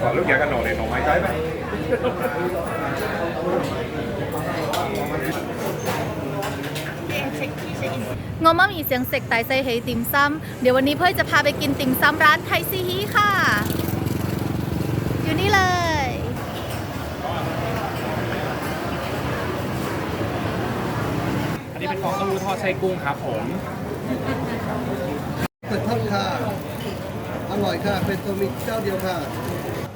ขอลูกยากันหน่อเลยหน่อไม้ใช่ไหมงอมมีเสียงเสกไตไซเฮติมซ้ำเดี๋ยววันนี้เพื่อจะพาไปกินติ่มซ้ำร้านไทยซีฮีค่ะ อยู่นี่เลย อันนี้เป็นฟองเต้าหู้ทอดไส้กุ้งครับผม เปิดทอดค่ะ อร่อยค่ะ เป็นตัวมีเจ้าเดียวค่ะ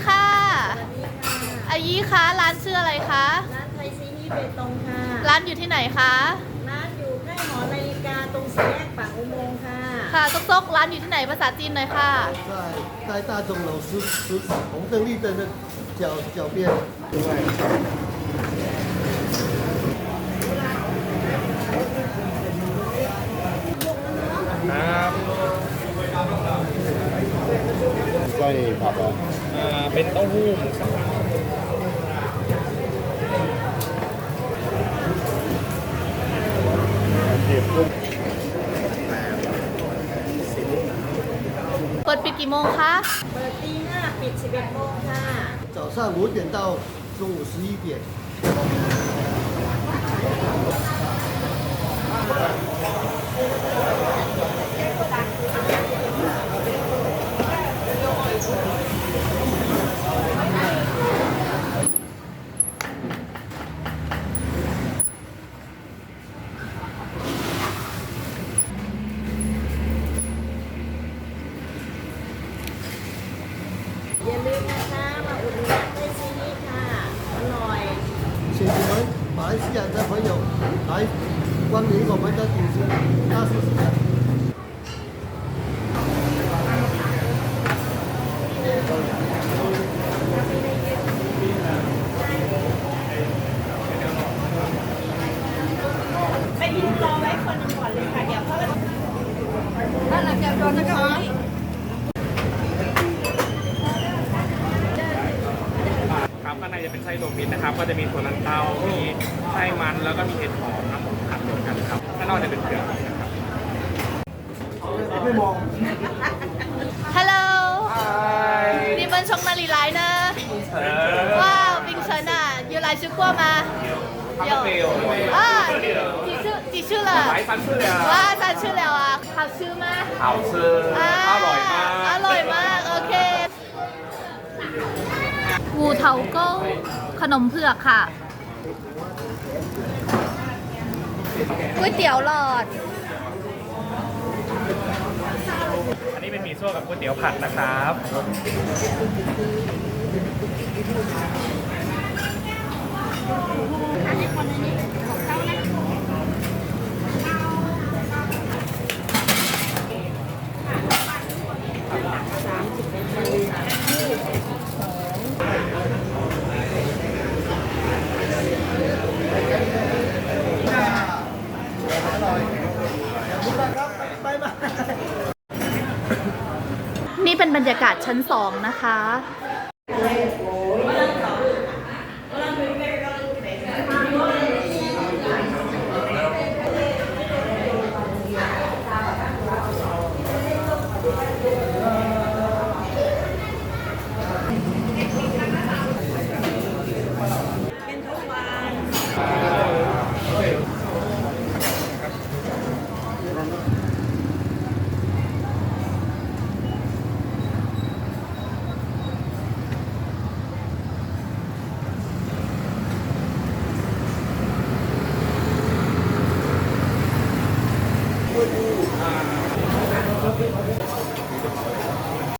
ค่ะอายี่คะร้านชื่ออะไรคะ ร้านไทยซีนี่เบตงค่ะ ร้านอยู่ที่ไหนคะ ร้านอยู่ใกล้หอนาฬิกาตรงสี่แยกปากอุโมงค์ค่ะ ค่ะซกซกร้านอยู่ที่ไหนภาษาจีนหน่อยค่ะ 在在大众楼十十红灯绿灯的脚脚边。 ค ไส้ผักอ่ะ อ่าเป็นเต้าหู้หมูสับ เก็บกุ้ง เปิดปิดกี่โมงคะ เปิดตีห้าปิด11โมงค่ะ 早上五点到中午十一点。 ลืมนะคะมาอุดหนุนร้านเต้ยซีรีส์ค่ะอร่อย chị chị mới phải sĩ nhận ra phải dùng phải quan điểm của mấy cái chuyện xưa ta sẽ sử dụng Đó là kẹo tròn nó các bạn จะเป็นไส้รวมมิตรนะครับ ก็จะมีถั่วลันเตา มีไส้มัน แล้วก็มีเห็ดหอมน้ำหอมผัดรวมกันครับ ข้างนอกจะเป็นเผือกนะครับ ไม่มอง ฮัลโหล你们从哪里来呢？哇，冰城啊，有来吃过吗？有啊，几次几次了？来三次了哇，三次了啊，好吃吗？好吃อร่อยมาก อร่อยมาก ก เขาก็ขนมเผือกค่ะก๋วยเตี๋ยวหลอด อันนี้เป็นหมี่ซั่วกับก๋วยเตี๋ยวผัดนะครับ บรรยากาศชั้นสองนะคะ Uh -huh.